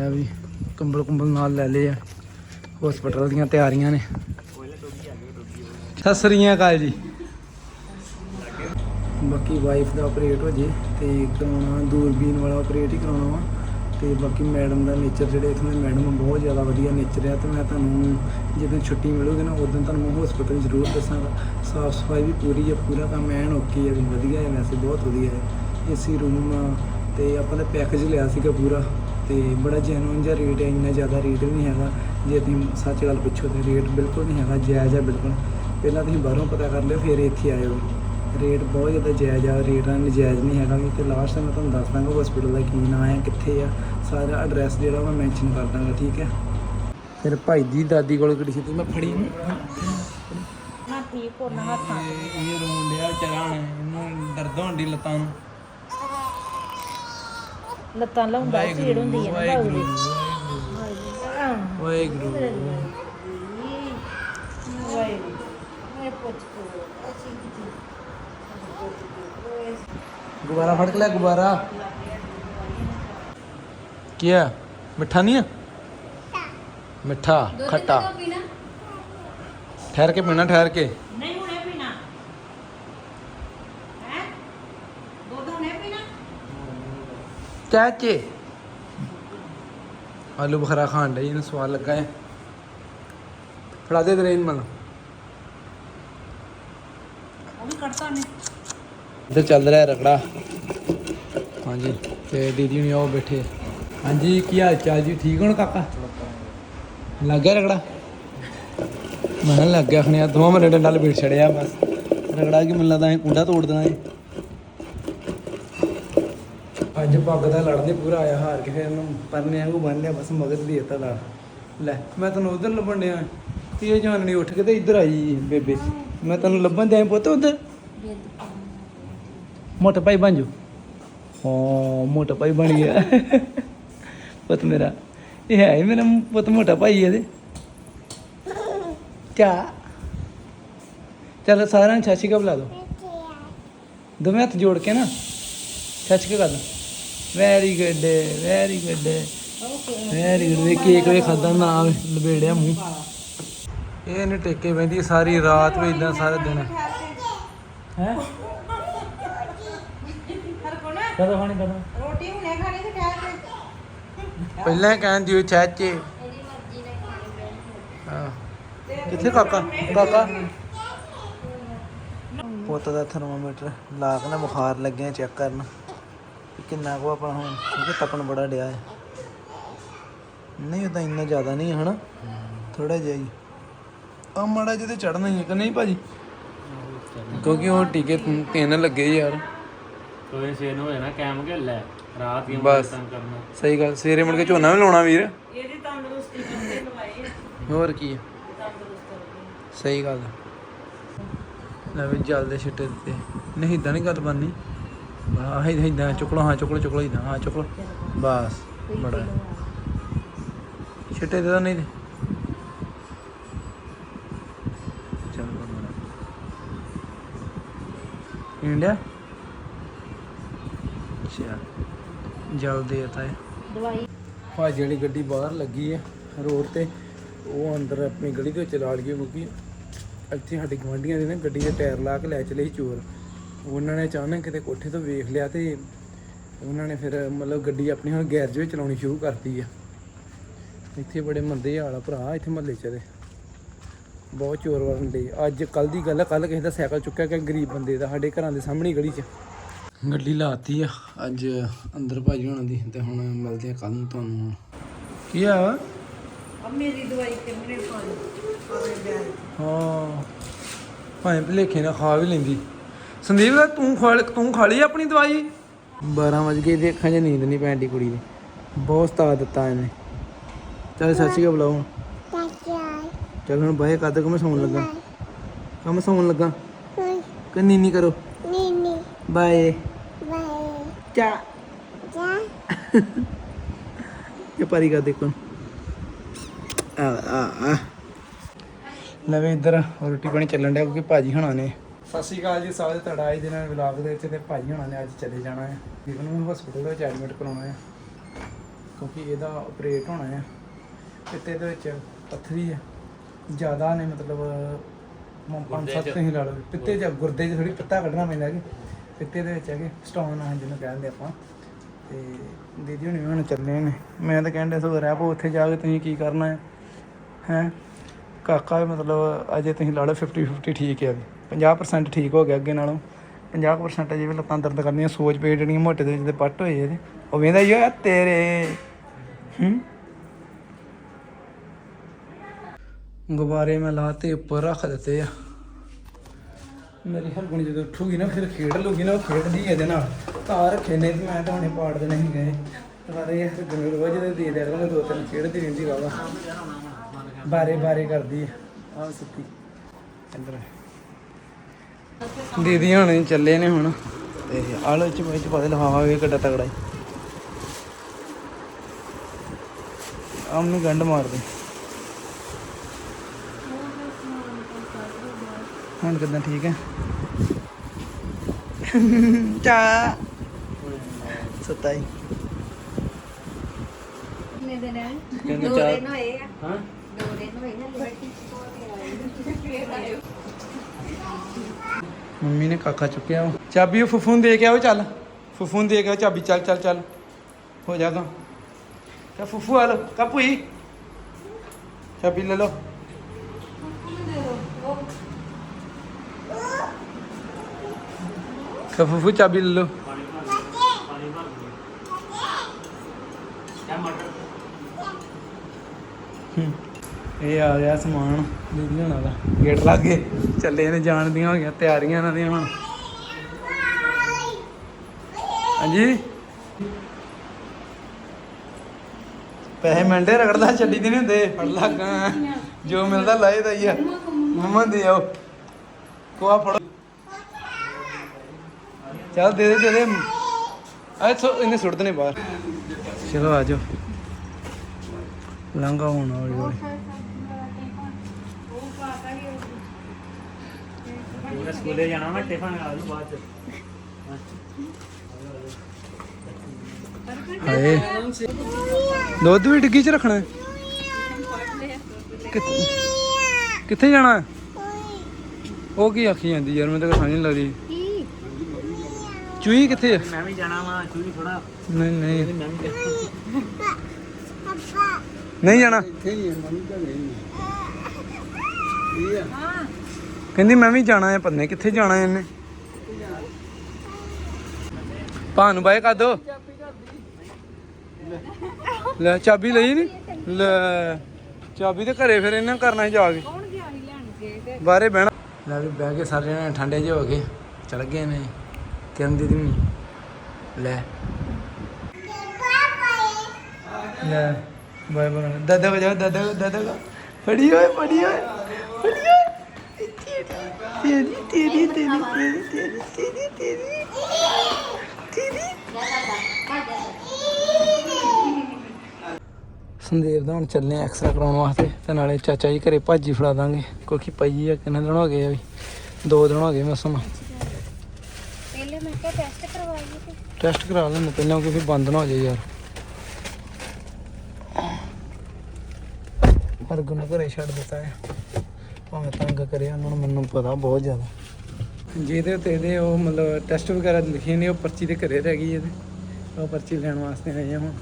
ਇਹ ਵੀ ਕੰਬਲ ਕੁੰਬਲ ਨਾਲ ਲੈ ਲਏ ਆ। ਹਸਪੀਟਲ ਦੀਆਂ ਤਿਆਰੀਆਂ ਨੇ। ਸਤਿ ਸ੍ਰੀ ਅਕਾਲ ਜੀ। ਬਾਕੀ ਵਾਈਫ ਦਾ ਆਪਰੇਟ ਹੋ ਜੇ ਤੇ ਕਰਾਉਣਾ ਦੂਰਬੀਨ ਵਾਲਾ ਆਪਰੇਟ ਹੀ ਕਰਾਉਣਾ ਵਾ। ਤੇ ਬਾਕੀ ਮੈਡਮ ਦਾ ਨੇਚਰ ਜਿਹੜੇ ਇਥੋਂ ਦੇ ਮੈਡਮ ਬਹੁਤ ਜ਼ਿਆਦਾ ਵਧੀਆ ਨੇਚਰ ਆ। ਤੇ ਮੈਂ ਤੁਹਾਨੂੰ ਜਦੋਂ ਛੁੱਟੀ ਮਿਲੂਗੀ ਨਾ, ਉਦੋਂ ਤੁਹਾਨੂੰ ਮੈਂ ਹਸਪੀਟਲ ਜ਼ਰੂਰ ਦੱਸਾਂਗਾ। ਸਾਫ਼ ਸਫ਼ਾਈ ਵੀ ਪੂਰੀ ਹੈ ਪੂਰਾ ਕੰਮ ਐਨ ਓਕੇ ਹੈ ਵੀ ਵਧੀਆ ਹੈ ਵੈਸੇ ਬਹੁਤ ਵਧੀਆ ਹੈ ਏਸੀ ਰੂਮ ਤੇ ਆਪਾਂ ਨੇ ਪੈਕੇਜ ਲਿਆ ਸੀਗਾ ਪੂਰਾ। ਤੇ ਬੜਾ ਜੈਨੂਇਨ ਜਿਹਾ ਰੇਟ ਹੈ ਇੰਨਾ ਜ਼ਿਆਦਾ ਰੇਟ ਵੀ ਨਹੀਂ ਹੈਗਾ ਜੇ ਤੁਸੀਂ ਸੱਚ ਗੱਲ ਪੁੱਛੋ ਤੇ ਰੇਟ ਬਿਲਕੁਲ ਨਹੀਂ ਹੈਗਾ ਜਾਇਜ਼ ਹੈ ਬਿਲਕੁਲ। ਪਹਿਲਾਂ ਤੁਸੀਂ ਬਾਹਰੋਂ ਪਤਾ ਕਰ ਲਿਓ ਫਿਰ ਇੱਥੇ ਆਇਓ ਰੇਟ ਬਹੁਤ ਜ਼ਿਆਦਾ ਜਾਇਜ਼ ਆ ਰੇਟ ਨਾਲ ਨਜਾਇਜ਼ ਨਹੀਂ ਹੈਗਾ ਵੀ ਤੇ ਲਾਸਟ ਮੈਂ ਤੁਹਾਨੂੰ ਦੱਸ ਦਾਂਗਾ ਹਸਪੀਟਲ ਦਾ ਕੀ ਨਾਂ ਹੈ ਕਿੱਥੇ ਆ ਸਾਰਾ ਐਡਰੈਸ ਜਿਹੜਾ ਮੈਂ ਮੈਂਸ਼ਨ ਕਰ ਦਾਂਗਾ ਠੀਕ ਹੈ? ਫਿਰ ਭਾਈ ਦੀ ਦਾਦੀ ਕੋਲ ਕਿਹੜੀ ਸੀ ਤੂੰ ਮੈਂ ਫੜੀ ਨਹੀਂ ਨਾ ਠੀਕ ਹੋ ਨਾ ਹੱਥਾਂ ਇਹ ਇਹ ਰੋਣ ਡਿਆ ਚਰਾਣ ਇਹਨੂੰ ਦਰਦ ਹੁੰਦੀ ਲੱਤਾਂ ਨੂੰ। ਲੱਤਾਂ ਲਾਉਂਦਾ ਸੀੜ ਹੁੰਦੀ ਹੈ ਨਾ ਬਾਉ ਵਾਹਿਗੁਰੂ ਗੁਬਾਰਾ ਫੜ ਕੇ ਲੈ ਗੁਬਾਰਾ। ਕੀ ਹੈ ਮਿੱਠਾ ਨਹੀਂ ਹੈ ਮਿੱਠਾ। ਖੱਟਾ। ਠਹਿਰ ਕੇ ਪੀਣਾ ਠਹਿਰ ਕੇ। ਨਹੀਂ ਹੁਣੇ ਪੀਣਾ ਹੈ ਦੁੱਧ ਹੁਣੇ ਪੀਣਾ ਚਾਚੇ। ਆਲੂ ਬਖਰਾ ਖਾਣ ਦੇ ਇਹਨੂੰ ਸਵਾਦ ਲੱਗਾ ਹੈ ਫੜਾ ਦੇ ਤੇਰੇ ਮਨ ਉਹ ਵੀ ਕੱਢਤਾ ਨੇ ਇੱਧਰ ਚੱਲ ਰਿਹਾ ਰਗੜਾ। ਹਾਂਜੀ ਤੇ ਦੀਦੀ ਹੁਣੀ ਉਹ ਬੈਠੇ। ਹਾਂਜੀ ਕੀ ਹਾਲ ਚਾਲ ਜੀ? ਠੀਕ ਹੋਣ ਕਾਕਾ? ਲੱਗ ਗਿਆ ਰਗੜਾ? ਮੈਂ ਲੱਗ ਗਿਆ ਖਣਿਆ ਦੋਵਾਂ ਮਿੰਟ ਨਾਲ ਬੈਠ ਛੜਿਆ ਬਸ। ਰਗੜਾ ਕੀ ਮੈਨੂੰ ਲੱਗਦਾ ਐ ਕੁੰਡਾ ਤੋੜ ਦੇਣਾ ਏ ਅੱਜ ਪੱਗ ਦਾ ਲੜਦੇ ਪੂਰਾ ਆਇਆ ਹਾਰ ਕੇ ਫਿਰ ਇਹਨੂੰ ਪਰਨੇ ਵਾਂਗੂ ਬੰਨ ਲਿਆ, ਬਸ ਮਗਰ ਦੀ ਦਿੱਤਾ ਲੜ ਲੈ, ਮੈਂ ਤੈਨੂੰ ਉਧਰ ਲੱਭਣ ਡਿਆ। ਇਹ ਜਾਨਣੀ ਉੱਠ ਕੇ ਤੇ ਇੱਧਰ ਆਈ ਬੇਬੇ। ਮੈਂ ਤੈਨੂੰ ਲੱਭਣ ਦਿਆਂ ਪੁੱਤ ਉਧਰ। ਮੋਟਾ ਭਾਈ ਬਣ ਜਾ ਹਾਂ, ਮੋਟਾ ਭਾਈ ਬਣ ਗਿਆ। ਪੁੱਤ ਮੇਰਾ, ਇਹ ਹੈ ਹੀ ਮੇਰਾ ਪੁੱਤ ਮੋਟਾ ਭਾਈ ਇਹਦੇ। ਕਿਆ? ਚਲ ਸਾਰਿਆਂ ਨੂੰ ਛਾਛੀ ਕਾ ਬੁਲਾ ਦੋ। ਦੋਵੇਂ ਹੱਥ ਜੋੜ ਕੇ ਨਾ। ਛੱਚ ਕੇ ਕਰ ਦੋ very good very good very good ਵੇ ਕੇਕ ਵੇ ਖਾਦਾ ਨਾ ਲਬੇੜਿਆ ਮੂੰਹ। ਇਹ ਇਹਨੇ ਟੇਕੇ ਬੈਂਦੀ ਸਾਰੀ ਰਾਤ ਵੀ ਇਦਾਂ ਸਾਰੇ ਦਿਨ। ਹੈ? ਕਦੋਂ ਖਾਣੀ, ਕਦੋਂ? ਰੋਟੀ ਹੁਣੇ ਖਾਣੀ ਤੇ ਠਹਿਰ ਪਹਿਲਾਂ ਕਹਿਣ ਉਹ ਚਾਚੇ। ਹਾਂ। ਕਿੱਥੇ ਕਾਕਾ? ਕਾਕਾ? ਪੁੱਤ ਦਾ ਥਰਮੋਮੀਟਰ ਲਾ ਕੇ ਨਾ, ਬੁਖਾਰ ਲੱਗਿਆ, ਚੈੱਕ ਕਰਨ। ਵੀ ਕਿੰਨਾ ਕੁ ਆਪਣਾ ਹੁਣ ਕਿਉਂਕਿ ਤਪਣ ਬੜਾ ਡਿਆ ਹੈ। ਨਹੀਂ ਉਹ ਤਾਂ ਇੰਨਾ ਜ਼ਿਆਦਾ ਨਹੀਂ ਹੈ ਹਨਾ? ਥੋੜਾ ਜਿਹਾ ਹੀ। ਆ ਮਾੜਾ ਜਿਹਾ ਤੇ ਚੜਨਾ ਹੀ ਹੈ ਕਿ ਨਹੀਂ ਭਾਜੀ? ਕਿਉਂਕਿ ਉਹ ਟੀਕੇ ਤਿੰਨ- ਲੱਗੇ ਯਾਰ। ਕੋਈ ਸੇਨ ਹੋ ਜਾਣਾ ਕੈਮ ਕੇ ਲੈ। ਰਾਤ ਹੀ ਬਸ। ਤੰਗ ਕਰਨਾ। ਸਹੀ ਗੱਲ ਸਵੇਰੇ ਮੁੜ ਕੇ ਝੋਨਾ ਵੀ ਲਾਉਣਾ ਵੀਰ। ਇਹਦੀ ਤੰਦਰੁਸਤੀ ਕਿੱਥੇ ਲਵਾਈ ਹੋਰ ਕੀ ਹੈ? ਸਹੀ ਗੱਲ ਲੈ ਵੀ ਜਲਦੇ ਛਿੱਟੇ ਦਿੱਤੇ। ਨਹੀਂ ਇਦਾਂ ਨਹੀਂ ਗੱਲ ਬਣਨੀ। ਇਦਾਂ ਚੁਕਲੋ ਹਾਂ ਚੁਕਲੋ ਚੁਕਲੋ ਇਦਾਂ ਹਾਂ ਚੁਕਲੋ ਬਸ ਬੜਾ। ਛਿੱਟੇ ਦੇ ਨਹੀਂ ਚੱਲ ਬਣਾ ਇੰਡੀਆ? ਚੱਲ ਜਲਦੀ ਆਤਾ ਹੈ ਦਵਾਈ। ਭਾਜੀ ਜਿਹੜੀ ਗੱਡੀ ਬਾਹਰ ਲੱਗੀ ਹੈ ਰੋਡ ਤੇ ਉਹ ਅੰਦਰ ਆਪਣੀ ਗਲੀ ਦੇ ਵਿੱਚ ਲਾ ਲਈ ਕਿਉਂਕਿ ਇੱਥੇ ਸਾਡੇ ਗਵਾਂਢੀਆਂ ਦੇ ਨਾ ਗੱਡੀ ਦੇ ਟਾਇਰ ਲਾ ਕੇ ਲੈ ਚਲੇ ਸੀ ਚੋਰ। ਉਹਨਾਂ ਨੇ ਅਚਾਨਕ ਕਿਤੇ ਕੋਠੇ ਤੋਂ ਵੇਖ ਲਿਆ ਤੇ ਉਹਨਾਂ ਨੇ ਫਿਰ ਮਤਲਬ ਗੱਡੀ ਆਪਣੀ ਹੁਣ ਗੈਰੇਜ ਵਿੱਚ ਚਲਾਉਣੀ ਸ਼ੁਰੂ ਕਰਤੀ ਆ। ਇੱਥੇ ਬੜੇ ਮੰਦੇ ਹਾਲ ਆ ਭਰਾ ਇੱਥੇ ਮਹੱਲੇ 'ਚ ਦੇ ਬਹੁਤ ਚੋਰ ਵਰਨ ਦੇ। ਅੱਜ ਕੱਲ ਦੀ ਗੱਲ ਆ ਕੱਲ ਕਿਸੇ ਦਾ ਸਾਈਕਲ ਚੁੱਕਿਆ ਕਿ ਗਰੀਬ ਬੰਦੇ ਦਾ ਸਾਡੇ ਘਰਾਂ ਦੇ ਸਾਹਮਣੇ ਗਲੀ 'ਚ। ਗੱਡੀ ਲਾਤੀ ਆ ਅੱਜ ਅੰਦਰ ਭਾਜੀ ਹੋਣਾ ਦੀ ਤੇ ਹੁਣ ਮਿਲਦੇ ਆ ਕੱਲ ਨੂੰ ਤੁਹਾਨੂੰ। ਕੀ ਆ? ਮੇਰੀ ਦਵਾਈ ਕਿੰਨੇ ਆਵੇ ਬਿਆਨ ਹਾਂ ਭਾਵੇਂ ਭਲੇਖੇ ਨਾਲ ਖਾ ਵੀ ਲੈਂਦੀ। ਸੰਦੀਪ ਦਾ ਤੂੰ ਖਾ ਤੂੰ ਖਾ ਲਈ ਆਪਣੀ ਦਵਾਈ? 12 ਵਜ ਗਏ ਤੇ ਅੱਖਾਂ 'ਚ ਨੀਂਦ ਨਹੀਂ ਪੈਂਦੀ ਕੁੜੀ ਦੀ। ਬਹੁਤ ਸਤਾ ਦਿੱਤਾ ਇਹਨੇ। ਚੱਲ ਸੱਚੀ ਕਾ ਬੁਲਾਓ ਚੱਲ ਹੁਣ ਬਾਏ ਕਦ ਮੈਂ ਸੌਣ ਲੱਗਾ। ਕੰਮ ਸੌਣ ਲੱਗਾ। ਕਿ ਨੀਨੀ ਕਰੋ? ਨੀਨੀ ਬਾਏ। ਬਾਏ ਚਾ। ਚਾ ਇਹ ਪਰੀ ਕਾ ਦੇਖੋ ਆ ਆ ਲਵੇ ਇੱਧਰ ਰੋਟੀ ਪਾਣੀ ਚੱਲਣ ਡਿਆ ਕਿਉਂਕਿ ਭਾਜੀ ਹਣਾ ਨੇ ਸਤਿ ਸ਼੍ਰੀ ਅਕਾਲ ਜੀ ਸਾਰੇ ਤੁਹਾਡਾ ਅੱਜ ਦੇ ਨਾਲ ਵਲੌਗ ਦੇ ਵਿੱਚ ਤੇ ਭਾਜੀ ਹਣਾ ਨੇ ਅੱਜ ਚਲੇ ਜਾਣਾ ਹੈ। ਜੀਵਨ ਨੂੰ ਹਸਪੀਟਲ ਵਿੱਚ ਐਡਮਿਟ ਕਰਾਉਣਾ ਹੈ ਕਿਉਂਕਿ ਇਹਦਾ ਆਪਰੇਟ ਹੋਣਾ ਹੈ। ਪਿੱਤੇ ਦੇ ਵਿੱਚ ਪੱਥਰੀ ਹੈ। ਜ਼ਿਆਦਾ ਨੇ ਮਤਲਬ ਮ- ਪੰਜ ਸੱਤ? ਤੁਸੀਂ ਲਾ ਲਓ। ਪਿੱਤੇ 'ਚ ਗੁਰਦੇ 'ਚ ਥੋੜੀ ਪਿੱਤਾ ਕੱਢਣਾ ਪੈਂਦਾ ਕਿ ਪਿੱਤੇ ਦੇ ਵਿੱਚ ਹੈਗੇ ਸਟੋਨ ਆ ਜਿਹਨੂੰ ਕਹਿੰਦੇ ਆਪਾਂ। ਤੇ ਦੀਦੀ ਹੁਣੀ ਹੁਣ ਚੱਲੇ ਨੇ। ਮੈਂ ਤਾਂ ਕਹਿੰਦਾ ਸੋ ਰਹਿ ਪੋ ਉੱਥੇ ਜਾ ਕੇ ਤੁਸੀਂ ਕੀ ਕਰਨਾ ਹੈ? ਹੈ? ਕਾਕਾ ਵੀ ਮਤਲਬ ਅਜੇ ਤੁਸੀਂ ਲਾ ਲਓ 50 50 ਠੀਕ ਹੈ। 50% ਠੀਕ ਹੋ ਗਿਆ ਅੱਗੇ ਨਾਲੋਂ। 50% ਜਿਵੇਂ ਲੱਤਾਂ ਦਰਦ ਕਰਦੀਆਂ, ਸੋਜ ਪੇਟ ਜਿਹੜੀਆਂ ਮੋਟੇ ਦੇ ਜਿਹਦੇ ਪੱਟ ਹੋਏ ਇਹਦੇ। ਉਹ ਵੇਂਦਾ ਹੀ ਤੇਰੇ ਹੂੰ? ਗੁਬਾਰੇ ਮੈਂ ਲਾਤੇ ਉੱਪਰ ਰੱਖ ਦਿੱਤੇ ਆ। ਮੇਰੀ ਹਰਗੁਣੀ ਜਦੋਂ ਉੱਠੂਗੀ ਨਾ, ਫਿਰ ਖੇਡ ਲੂਗੀ ਨਾ, ਉਹ ਖੇਡਦੀ ਇਹਦੇ ਨਾਲ। ਤਾਂ ਰੱਖੇ ਨੇ ਤੇ ਮੈਂ ਤਾਂ ਹੁਣੇ ਪਾੜ ਦੇਣੇ ਹੀ ਗਏ। ਸਾਰੇ ਹਰਗੁਣੀ ਰੋਜ਼ ਦੇ ਦੇ ਦਿਆ ਕਰਾਂਗੇ ਦੋ ਤਿੰਨ ਖੇਡਦੀ ਰਹਿੰਦੀ ਵਾਵਾ। ਬਾਰੇ ਬਾਰੇ ਕਰਦੀ ਆ। ਆਹ ਸੁੱਤੀ ਅੰਦਰ ਦੀਦੀ ਹੁਣ ਚੱਲੇ ਨੇ ਹੁਣ। ਤੇ ਆਲੋ ਚ ਵਿੱਚ ਪਾ ਦੇ ਲਫਾਫਾ ਵੀ ਕਿੱਡਾ ਤਗੜਾ ਈ ਆਮ ਨੂੰ ਗੰਢ ਮਾਰ ਦੇ ਹੁਣ ਕਿਦਾਂ ਠੀਕ ਹੈ? ਚਾ ਸਤਾਈ। ਕਿੰਨੇ ਦਿਨ ਹੈ? ਦੋ ਦਿਨ ਹੋਏ ਆ। ਹਾਂ। ਦੋ ਦਿਨ ਹੋਏ ਨਾ ਲੜਕੀ ਮੰਮੀ ਨੇ ਕਾਕਾ ਚੁੱਕਿਆ ਵਾ। ਚਾਬੀ ਉਹ ਫੁੱਫੂ ਨੂੰ ਦੇ ਕੇ ਆਓ, ਚੱਲ। ਫੁੱਫੂ ਨੂੰ ਦੇ ਕੇ ਆਓ, ਚਾਬੀ। ਚੱਲ ਚੱਲ ਚੱਲ। ਹੋ ਜਾਗਾ ਕਾ ਫੁੱਫੂ ਆ ਲੋ ਕਾਪੂਈ ਚਾਬੀ ਲੈ ਲਓ। ਕਾ ਫੁੱਫੂ, ਚਾਬੀ ਲੈ ਲਓ। ਹੂੰ। ਇਹ ਆ ਗਿਆ ਸਮਾਨ ਦੀਦੀ ਹੋਣਾ ਦਾ ਗੇਟ ਲੱਗ। ਗਏ ਚੱਲੇ ਨੇ ਜਾਣ ਦੀਆਂ ਹੋ ਗਈਆਂ, ਤਿਆਰੀਆਂ ਇਹਨਾਂ ਦੀਆਂ ਹੁਣ। ਹਾਂਜੀ? ਪੈਸੇ ਮਿਲਦੇ ਰਗੜਦਾ, ਛੱਡੀ ਦੇ ਨਹੀਂ ਹੁੰਦੇ। ਫੜ ਲੱਗਾ ਜੋ ਮਿਲਦਾ ਲਾਏ ਦਾ ਹੀ ਆ। ਮੰਮਾ ਦੇ ਆਓ। ਕੋਆ ਫੜੋ। ਚੱਲ ਦੇ ਦੇ ਦੇ ਦੇ। ਆ ਸੋ, ਇਹਨੇ ਸੁੱਟ ਦੇਣੇ ਬਾਹਰ। ਚਲੋ ਆ ਜਾਓ। ਲੰਘਾ ਹੁਣ ਹੌਲੀ ਹੌਲੀ। ਉਹਨੇ ਸਕੂਲੇ ਜਾਣਾ ਮੈਂ ਟਿਫਨ ਆ ਜੂ ਬਾਅਦ ਚ। ਹਾਏ। ਦੁੱਧ ਵੀ ਡਿੱਗੀ ਚ ਰੱਖਣਾ ਹੈ? ਕਿੱਥੇ ਕਿੱਥੇ ਜਾਣਾ ਹੈ? ਉਹ ਕੀ ਆਖੀ ਜਾਂਦੀ ਯਾਰ ਮੈਨੂੰ ਤਾਂ ਸਮਝ ਨਹੀਂ ਲੱਗਦੀ। ਚੂਈ ਕਿੱਥੇ ਹੈ? ਮੈਂ ਵੀ ਜਾਣਾ ਵਾ ਚੂਹੀ ਥੋੜਾ ਨਹੀਂ ਨਹੀਂ। ਮੈਂ ਵੀ ਜਾਣਾ। ਨਹੀਂ। ਜਾਣਾ ਕਹਿੰਦੀ ਮੈਂ ਵੀ ਜਾਣਾ ਹੈ ਪੰਨੇ, ਕਿੱਥੇ ਜਾਣਾ ਹੈ ਇਹਨੇ? ਭਾਨੂੰ ਬਾਏ ਕਰ ਦੋ ਲੈ, ਚਾਬੀ ਲਈ ਨਹੀਂ ਲੈ, ਚਾਬੀ ਤੇ ਘਰੇ ਫਿਰ ਇਹਨਾਂ ਕਰਨਾ ਹੀ ਜਾ ਕੇ। ਕੌਣ ਗਿਆ ਸੀ ਲੈਣ ਕੇ ਤੇ ਬਾਹਰੇ ਬਹਿਣਾ। ਲੈ ਵੀ ਬਹਿ ਕੇ ਸਾਰੇ ਜਣੇ ਠੰਡੇ ਜਿਹੇ ਹੋ ਗਏ ਚਲ ਗਏ ਨੇ। ਕਿਰਨ ਦੀਦੀ ਵੀ ਲੈ। ਲੈ, ਬਾਏ ਬਾਏ। ਦਾਦਾ ਵਜਾ, ਦਾਦਾ ਦਾਦਾ ਫੜੀ ਹੋਏ ਫੜੀ ਹੋਏ ਹੋਏ ਤੇਰੀ ਤੇਰੀ ਤੇਰੀ ਤੇਰੀ ਤੇਰੀ ਤੇਰੀ ਤੇਰੀ। ਤੇਰੀ। ਸੰਦੀਪ ਦਾ ਹੁਣ ਚੱਲੇ ਆ ਐਕਸਰਾ ਕਰਾਉਣ ਵਾਸਤੇ ਤੇ ਨਾਲੇ ਚਾਚਾ ਜੀ ਘਰੇ ਭਾਜੀ ਫੜਾ ਦਾਂਗੇ। ਕਿਉਂਕਿ ਪਈ ਆ ਕਿੰਨੇ ਦਿਨ ਹੋ ਗਏ ਆ ਵੀ। ਦੋ ਦਿਨ ਹੋ ਗਏ ਮਸਮ। ਪਹਿਲੇ ਮੈਂ ਕਿਹਾ ਟੈਸਟ ਕਰਵਾਈਏ ਤੇ। ਟੈਸਟ ਕਰਾ ਲੈਂਦੇ ਪਹਿਲਾਂ ਕਿਉਂਕਿ ਬੰਦ ਨਾ ਹੋ ਜਾਏ ਯਾਰ। ਪਰ ਗੁੰਨ ਘਰੇ ਛੱਡ ਦਿੱਤਾ ਹੈ ਭਾਵੇਂ ਤੰਗ ਕਰਿਆ ਉਹਨਾਂ ਨੂੰ ਮੈਨੂੰ ਪਤਾ ਬਹੁਤ ਜ਼ਿਆਦਾ। ਜਿਹਦੇ ਉੱਤੇ ਇਹਦੇ ਉਹ ਮਤਲਬ ਟੈਸਟ ਵਗੈਰਾ ਲਿਖੇ ਨੇ, ਉਹ ਪਰਚੀ ਤੇ ਘਰੇ ਰਹਿ ਗਈ ਇਹਦੇ। ਉਹ ਪਰਚੀ ਲੈਣ ਵਾਸਤੇ ਆਏ ਆ ਹੁਣ।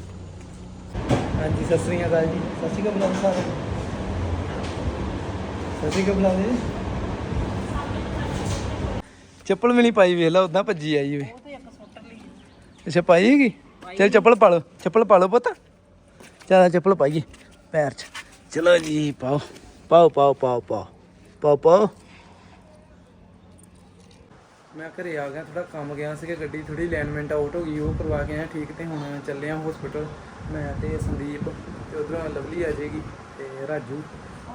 ਹਾਂਜੀ, ਸਤਿ ਸ੍ਰੀ ਅਕਾਲ ਜੀ। ਸਤਿ ਸ੍ਰੀ ਅਕਾਲ ਬੁਲਾ ਸਾਹਿਬ ਸਤਿ ਸ੍ਰੀ ਅਕਾਲ ਬੁਲਾ ਦੇ ਚੱਪਲ ਵੀ ਨਹੀਂ ਪਾਈ ਵੇਖ ਲਾ ਉਦਾਂ ਭੱਜੀ ਆਈ ਵੇ ਅੱਛਾ, ਪਾਈ ਹੈਗੀ ਚਲ ਚੱਪਲ ਪਾ ਲਓ, ਚੱਪਲ ਪਾ ਲਓ ਪੁੱਤ। ਚੱਲ ਚੱਪਲ ਪਾਈਏ, ਪੈਰ 'ਚ। ਚਲੋ ਜੀ, ਪਾਓ। ਪਾਓ ਪਾਓ ਪਾਓ ਪਾਓ। ਪਾਓ ਮੈਂ ਘਰੇ ਆ ਗਿਆ ਥੋੜਾ ਕੰਮ ਗਿਆ ਸੀ ਕਿ ਗੱਡੀ ਥੋੜੀ ਅਲਾਈਨਮੈਂਟ ਆਊਟ ਹੋ ਗਈ ਉਹ ਕਰਵਾ ਕੇ ਆਇਆ ਠੀਕ ਤੇ ਹੁਣ ਚੱਲੇ ਆ ਹਸਪੀਟਲ ਮੈਂ ਤੇ ਸੰਦੀਪ ਤੇ ਉਧਰੋਂ ਲਵਲੀ ਆ ਜਾਏਗੀ ਤੇ ਰਾਜੂ।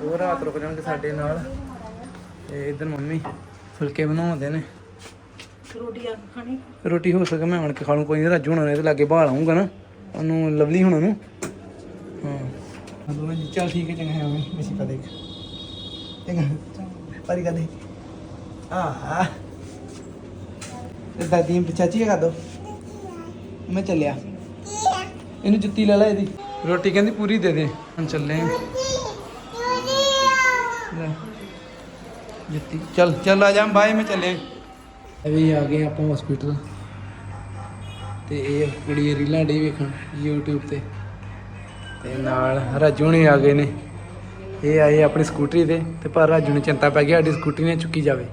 ਉਹ ਰਾਤ ਰੁਕ ਜਾਣਗੇ ਸਾਡੇ ਨਾਲ। ਤੇ ਇਧਰ ਮੰਮੀ ਫੁਲਕੇ ਬਣਾਉਂਦੇ ਨੇ। ਖਾਣੀ? ਰੋਟੀ ਹੋ ਸਕੇ ਮੈਂ ਆਣ ਕੇ ਖਾ ਲੂੰ ਕੋਈ ਨਹੀਂ ਰਾਜੂ ਹੋਣਾ ਨੇ ਤੇ ਲਾਗੇ ਬਾਹਰ ਆਉਂਗਾ ਨਾ। ਉਹਨੂੰ ਲਵਲੀ ਹੋਣਾ ਨੂੰ। ਹਾਂ। ਹਾਂ ਦੋਵੇਂ ਜੀ ਚੱਲ ਠੀਕ ਹੈ ਚੰਗਾ ਹੈ ਮੈਂ ਮਿਸੀ ਪਾ ਦੇਖ। ਚੰਗਾ। ਪਾਰੀ ਕਰ ਦੇ ਤੇ ਦਾਦੀ ਨੂੰ ਚਾਚੀ ਕਰ ਦੋ। ਮੈਂ ਚੱਲਿਆ। ਇਹਨੂੰ ਜੁੱਤੀ ਲੈ ਲੈ ਇਹਦੀ। ਰੋਟੀ ਕਹਿੰਦੀ ਪੂਰੀ ਦੇ ਦੇ। ਹੁਣ ਚੱਲੇ ਆ ਲੈ। ਜੁੱਤੀ। ਚੱਲ ਚੱਲ ਆ ਜਾ। ਬਾਏ, ਮੈਂ ਚੱਲੇ। ਅਭੀ ਆ ਗਏ ਆਪਾਂ ਹਸਪੀਟਲ ਤੇ ਇਹ ਕੁੜੀ ਰੀਲਾਂ ਡੀ ਵੇਖਣ YouTube ਤੇ। ਤੇ ਨਾਲ ਰਾਜੂ ਨੇ ਆ ਗਏ ਨੇ। ਇਹ ਆਏ ਆਪਣੀ ਸਕੂਟਰੀ ਤੇ ਤੇ ਪਰ ਰਾਜੂ ਨੂੰ ਚਿੰਤਾ ਪੈ ਗਈ, ਸਾਡੀ ਸਕੂਟਰੀ ਨੇ ਚੁੱਕੀ ਜਾਵੇ।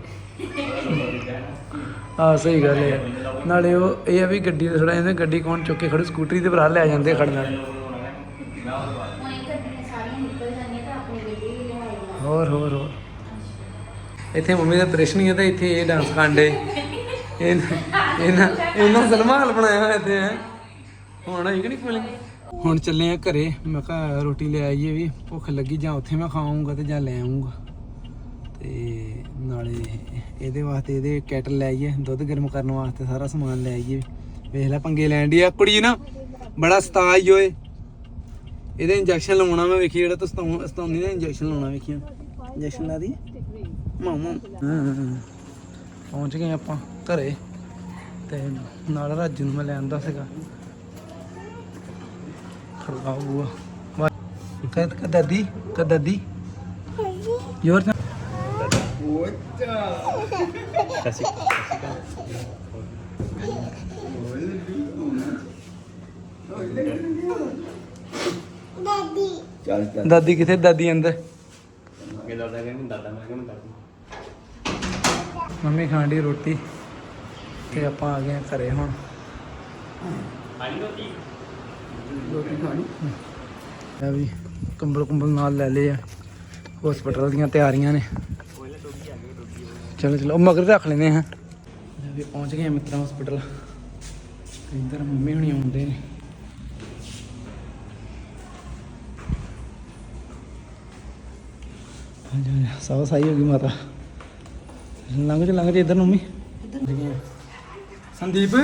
ਆ ਸਹੀ ਗੱਲ ਹੈ। ਨਾਲੇ ਉਹ ਇਹ ਆ ਵੀ ਗੱਡੀ ਤੇ ਥੋੜਾ ਇਹਨੇ ਗੱਡੀ ਕੌਣ ਚੁੱਕ ਕੇ ਖੜੂ, ਸਕੂਟਰੀ ਤੇ ਭਰਾ ਲੈ ਜਾਂਦੇ ਖੜਨ ਨਾਲ ਹੋਰ ਹੋਰ ਹੋਰ। ਇੱਥੇ ਮੰਮੀ ਦਾ ਪ੍ਰਸ਼ਨ ਨਹੀਂ ਹੈ ਤੇ ਇੱਥੇ ਇਹ ਡਾਂਸ ਕਾਂਡੇ ਇਹਨਾਂ ਇਹਨਾਂ ਸਲਮਾਨ ਬਣਾਇਆ ਹੋਇਆ ਇੱਥੇ, ਹੈ। ਹੁਣ ਆਈ ਕਿ ਨਹੀਂ ਕੋਲੇ ਹੁਣ ਚੱਲੇ ਆ ਘਰੇ। ਮੈਂ ਕਿਹਾ ਰੋਟੀ ਲੈ ਆਈਏ ਵੀ। ਭੁੱਖ ਲੱਗੀ, ਜਾਂ ਉੱਥੇ ਮੈਂ ਖਾਵਾਂਗਾ ਤੇ ਜਾਂ ਲੈ ਆਉਂਗਾ ਤੇ ਨਾਲੇ ਇਹਦੇ ਵਾਸਤੇ ਇਹਦੇ ਕੈਟਲ ਲੈ ਆਈਏ। ਦੁੱਧ ਗਰਮ ਕਰਨ ਵਾਸਤੇ ਸਾਰਾ ਸਮਾਨ ਲੈ ਆਈਏ। ਵੇਖ ਲੈ ਪੰਗੇ ਲੈਣ ਦੀ ਆ ਕੁੜੀ ਨਾ। ਬੜਾ ਸਤਾਈ ਓਏ। ਇਹਦੇ ਇੰਜੈਕਸ਼ਨ ਲਾਉਣਾ ਮੈਂ ਵੇਖੀ, ਜਿਹੜਾ ਤੂੰ ਸਤਾਉਂਦੀ ਨਾ ਇੰਜੈਕਸ਼ਨ ਲਾਉਣਾ ਵੇਖੀ ਇੰਜੈਕਸ਼ਨ ਲਾ ਦੀ ਮਾਮਾ ਪਹੁੰਚ ਗਏ ਆਪਾਂ ਘਰੇ। ਤੇ ਨਾਲ ਰਾਜੂ ਨੂੰ ਮੈਂ ਲੈ ਆਂਦਾ ਸੀਗਾ। ਕਦ ਦਾਦੀ ਦਾਦੀ। ਯੋਰ ਤਾਂ ਦਾਦੀ। ਕਿੱਥੇ? ਦਾਦੀ ਅੰਦਰ। ਅੱਗੇ ਦਾਦਾ ਕਹਿੰਦਾ ਦਾਦਾ ਮੈਂ ਕਹਿੰਦਾ ਦਾਦੀ। ਮੰਮੀ ਦੀ ਰੋਟੀ। ਤੇ ਆਪਾਂ ਆ ਗਏ ਘਰੇ ਹੁਣ। ਖਾਣੀ ਰੋਟੀ? ਰੋਟੀ ਖਾਣੀ। ਇਹ ਵੀ ਕੰਬਲ ਕੁੰਬਲ ਨਾਲ ਲੈ ਲਏ ਆ। ਹਸਪੀਟਲ ਦੀਆਂ ਤਿਆਰੀਆਂ ਨੇ। ਚਲੋ ਚਲੋ ਮਗਰ ਰੱਖ ਲੈਨੇ ਲੈ ਵੀ ਪਹੁੰਚ ਗਏ ਆ ਮਿੱਤਰਾਂ ਹਸਪੀਟਲ ਇੱਧਰ ਮੰਮੀ ਹੁਣੀ ਆਉਂਦੇ ਨੇ। ਹਾਂਜੀ ਹਾਂਜੀ ਸਭ ਸਹੀ ਹੋ ਗਈ ਮਾਤਾ। ਲੰਘ ਚ ਲੰਘ ਚ ਇੱਧਰ ਨੂੰ ਮੰਮੀ। ਸੰਦੀਪ?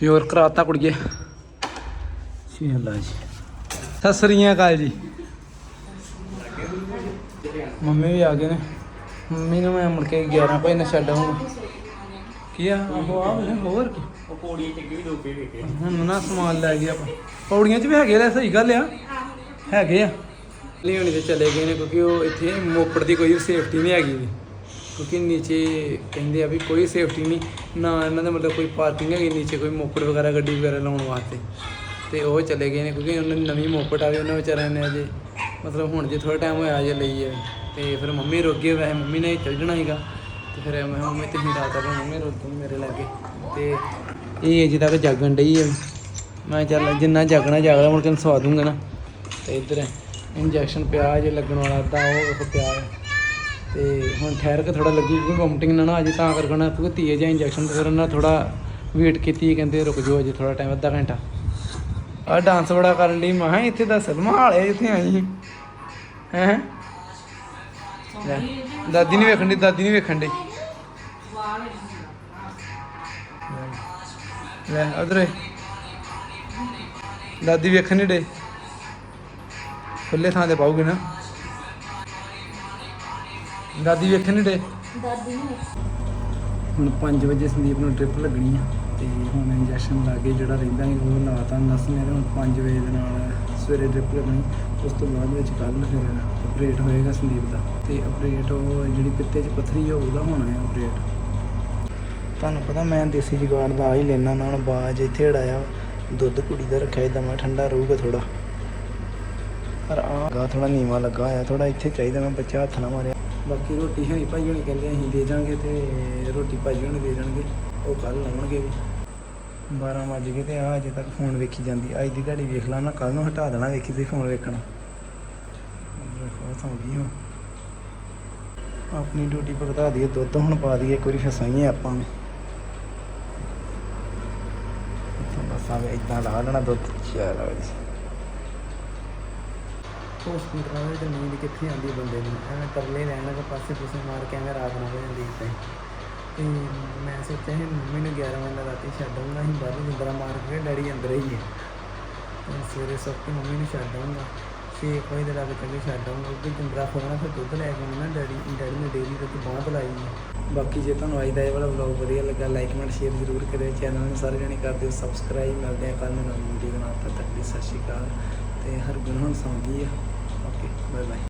ਪਿਓਰ ਕਰਾਤਾ ਕੁੜੀਏ? ਜੀ ਅੱਲਾ ਜੀ? ਸਤਿ ਸ੍ਰੀ ਅਕਾਲ ਜੀ। ਮੰਮੀ ਵੀ ਆ ਗਏ ਨੇ। ਮੰਮੀ ਨੂੰ ਮੈਂ ਮੁੜ ਕੇ 11 ਵਜੇ ਨਾ ਛੱਡ ਆਊਂਗਾ। ਕੀ ਆ? ਆਹੋ ਆ ਹੋਰ ਕੀ? ਉਹ ਪੌੜੀ ਚ ਵੀ ਡੋਬੇ ਵੇਖੇ ਹੁਣ ਨਾ ਸਮਾਨ ਲੈ ਗਿਆ ਆਪਾਂ। ਪੌੜੀਆਂ 'ਚ ਵੀ ਹੈਗੇ ਲੈ ਸਹੀ ਗੱਲ ਆ। ਹੈਗੇ ਆ। ਲਿਆਉਣੀ ਤੇ ਚਲੇ ਗਏ ਨੇ ਕਿਉਂਕਿ ਉਹ ਇੱਥੇ ਮੋਪੜ ਦੀ ਕੋਈ ਸੇਫਟੀ ਨਹੀਂ ਹੈਗੀ। ਕਿਉਂਕਿ ਨੀਚੇ ਕਹਿੰਦੇ ਆ ਵੀ ਕੋਈ ਸੇਫਟੀ ਨਹੀਂ, ਨਾ ਇਹਨਾਂ ਦਾ ਮਤਲਬ ਕੋਈ ਪਾਰਕਿੰਗ ਹੈਗੀ ਨੀਚੇ, ਕੋਈ ਮੋਪੜ ਵਗੈਰਾ, ਗੱਡੀ ਵਗੈਰਾ ਲਾਉਣ ਵਾਸਤੇ। ਤੇ ਉਹ ਚਲੇ ਗਏ ਨੇ ਕਿਉਂਕਿ ਉਹਨਾਂ ਦੀ ਨਵੀਂ ਮੋਪੜ ਆਵੇ ਉਹਨਾਂ ਵਿਚਾਰਿਆਂ ਨੇ ਅਜੇ ਮਤਲਬ ਹੁਣ ਜੇ ਥੋੜਾ ਟਾਈਮ ਹੋਇਆ ਜੇ ਲਈ ਹੈ। ਤੇ ਫਿਰ ਮੰਮੀ ਰੁਕ ਗਏ, ਵੈਸੇ ਮੰਮੀ ਨੇ ਚੱਲ ਜਾਣਾ ਸੀਗਾ। ਤੇ ਫਿਰ ਮੈਂ ਕਿਹਾ, ਮੰਮੀ ਤੁਸੀਂ ਰਾਤ ਤੱਕ ਮੰਮੀ ਰੁਕ ਗਈ ਮੇਰੇ ਲਾਗੇ। ਤੇ ਇਹ ਅਜੇ ਤੱਕ ਜਾਗਣ ਡਈ ਹੈ ਮੈਂ ਕਿਹਾ, ਚੱਲ ਜਿੰਨਾ ਜਾਗਣਾ, ਜਾਗਦਾ, ਮੁੜ ਕੇ ਸਵਾ ਦੂੰਗਾ ਨਾ। ਤੇ ਇੱਧਰ ਇੰਜੈਕਸ਼ਨ ਪਿਆ, ਜੇ ਲੱਗਣ ਵਾਲਾ ਅੱਧਾ ਉਹ ਪਿਆ ਹੈ। ਤੇ ਹੁਣ ਠਹਿਰ ਕੇ ਥੋੜਾ ਲੱਗੀ, ਕਿਉਂਕਿ ਵੋਮਟਿੰਗ ਨਾ ਨਾ ਅਜੇ ਤਾਂ ਕਰਕੇ ਨਾ ਕਿਉਂਕਿ ਤੀਏ ਜਿਹਾ ਇੰਜੈਕਸ਼ਨ ਤੇ ਉਹਨਾਂ ਥੋੜਾ ਵੇਟ ਕੀਤੀ ਕਹਿੰਦੇ ਰੁਕ ਜਾਓ ਅਜੇ ਥੋੜਾ ਟਾਈਮ ਅੱਧਾ ਘੰਟਾ। ਆ ਡਾਂਸ ਬੜਾ ਕਰਨ ਲਈ ਮੈਂ ਕਿਹਾ ਇੱਥੇ ਤਾਂ ਸਲਮਾ ਵਾਲੇ ਇੱਥੇ ਆਈ ਹੈ? ਦਾਦੀ ਨਹੀਂ ਵੇਖਣ ਦੀ ਦਾਦੀ ਨਹੀਂ ਵੇਖਣ ਦੀ ਲੈ, ਉਧਰ ਦਾਦੀ ਵੇਖਣ ਨਹੀਂ ਡੇ ਖੁੱਲੇ ਥਾਂ ਤੇ ਪਾਉਗੇ ਨਾ। ਦਾਦੀ ਵੇਖਣ ਨਹੀਂ ਡੇ? ਦਾਦੀ ਨੂੰ ਹੁਣ 5 ਵਜੇ ਸੰਦੀਪ ਨੂੰ ਟ੍ਰਿਪ ਲੱਗਣੀ ਆ ਤੇ ਹੁਣ ਇੰਜੈਕਸ਼ਨ ਲਾ ਕੇ ਜਿਹੜਾ ਰਹਿੰਦਾ ਸੀ ਉਹ ਲਾਤਾ ਨਸ ਨੇ ਤੇ ਹੁਣ 5 ਵਜੇ ਦੇ ਨਾਲ ਸਵੇਰੇ ਟ੍ਰਿਪ ਲੱਗਣੀ। ਉਸ ਤੋਂ ਬਾਅਦ ਵਿੱਚ ਕੱਲ ਫਿਰ ਆਪਰੇਟ ਹੋਏਗਾ ਸੰਦੀਪ ਦਾ। ਤੇ ਆਪਰੇਟ ਉਹ ਜਿਹੜੀ ਪਿੱਤੇ 'ਚ ਪੱਥਰੀ ਆ ਉਹਦਾ ਹੋਣਾ ਹੈ ਆਪਰੇਟ ਤੁਹਾਨੂੰ ਪਤਾ ਮੈਂ ਦੇਸੀ ਜੁਗਾੜ ਦਾ ਆ ਹੀ ਲੈਣਾ ਨਾਲ ਬਾਜ ਇੱਥੇ ੜਾਇਆ ਦੁੱਧ ਕੁੜੀ ਦਾ ਰੱਖਿਆ ਇਦਾਂ ਮੈਂ ਠੰਡਾ ਰਹੂਗਾ ਥੋੜਾ ਪਰ ਆ ਗਾ ਥੋੜਾ ਨੀਵਾ ਲੱਗਾ ਹੋਇਆ ਥੋੜਾ ਇੱਥੇ ਚਾਹੀਦਾ ਮੈਂ ਬੱਚਾ ਹੱਥ ਨਾ ਮਾਰਿਆ। ਬਾਕੀ ਰੋਟੀ ਹਣੀ ਭਾਈ ਹੁਣੀ ਕਹਿੰਦੇ ਅਸੀਂ ਦੇ ਜਾਾਂਗੇ ਤੇ ਰੋਟੀ ਭਾਈ ਹੁਣੀ ਦੇ ਜਾਣਗੇ ਉਹ ਕੱਲ ਲਾਉਣਗੇ ਵੀ। 12 ਵਜ ਗਏ ਤੇ ਆ ਅਜੇ ਤੱਕ ਫੋਨ ਵੇਖੀ ਜਾਂਦੀ, ਅੱਜ ਦੀ ਘੜੀ ਵੇਖ ਲਾ ਨਾ ਕੱਲ ਨੂੰ ਹਟਾ ਦੇਣਾ ਵੇਖੀ ਤੇ ਫੋਨ ਵੇਖਣਾ। ਬਹੁਤ ਹੋ ਗਈ ਹੁਣ। ਆਪਣੀ ਡਿਊਟੀ ਭਗਤਾ ਦਈਏ, ਦੁੱਧ ਹੁਣ ਪਾ ਦਈਏ, ਇੱਕ ਵਾਰੀ ਫਸਾਈਏ ਆਪਾਂ ਵੀ। ਇੱਥੋਂ ਬਸ ਆਵੇ ਇਦਾਂ ਲਾ ਲੈਣਾ ਦੁੱਧ ਚਾਰ ਵਜੇ ਹਸਪੀਟਲ ਵਾਲੇ ਤੇ ਨੀਂਦ ਕਿੱਥੇ ਆਉਂਦੀ ਬੰਦੇ ਨੂੰ ਐਵੇਂ ਤਰਲੇ ਲੈਣ ਕਿ ਪਾਸੇ ਪੂਸੇ ਮਾਰ ਕੇ ਐਵੇਂ ਰਾਤ ਨੂੰ ਹੋ ਜਾਂਦੀ ਇੱਦਾਂ ਹੀ ਤੇ ਮੈਂ ਸੋਚਿਆ ਸੀ, ਮੰਮੀ ਨੂੰ 11 ਵਜੇ ਰਾਤੀ ਛੱਡ ਆਉਂਗਾ ਅਸੀਂ ਬਾਹਰ ਜਿੰਦਰਾ ਮਾਰ ਕੇ ਡੈਡੀ ਅੰਦਰ ਹੀ ਹੈ ਤੇ ਸਵੇਰੇ ਸੁੱਤ ਕੇ ਮੰਮੀ ਨੂੰ ਛੱਡ ਆਉਂਗਾ 6 ਵਜੇ ਦੇ ਲੱਗ ਚੱਲੇ ਛੱਡ ਆਉਂਗਾ ਕਿ ਜੰਦਰਾ ਖੋਣਾ ਫਿਰ ਦੁੱਧ ਲੈ ਕੇ ਆਉਣਾ ਡੈਡੀ ਡੈਡੀ ਨੇ ਡੇਰੀ ਤੇ ਬਾਂਹ ਲਾਈ ਹੈ ਬਾਕੀ ਜੇ ਤੁਹਾਨੂੰ ਅੱਜ ਦਾ ਇਹ ਵਾਲਾ ਵਲੌਗ ਵਧੀਆ ਲੱਗਾ ਲਾਈਕ ਕਮੈਂਟ ਸ਼ੇਅਰ ਜ਼ਰੂਰ ਕਰਿਓ। ਚੈਨਲ ਨੂੰ ਸਾਰੇ ਜਣੇ ਕਰ ਦਿਓ ਸਬਸਕ੍ਰਾਈਬ ਮਿਲਦੇ ਆ ਕੱਲ੍ਹ ਨੂੰ ਨਵੀਂ ਵੀਡੀਓ ਦੇ ਨਾਲ, ਤਦ ਤੱਕ ਲਈ ਸਤਿ ਸ਼੍ਰੀ ਅਕਾਲ। ਤੇ ਹਰ ਗੁਣ ਹੁਣ ਸੌਂ ਗਈ ਆ। Okay bye bye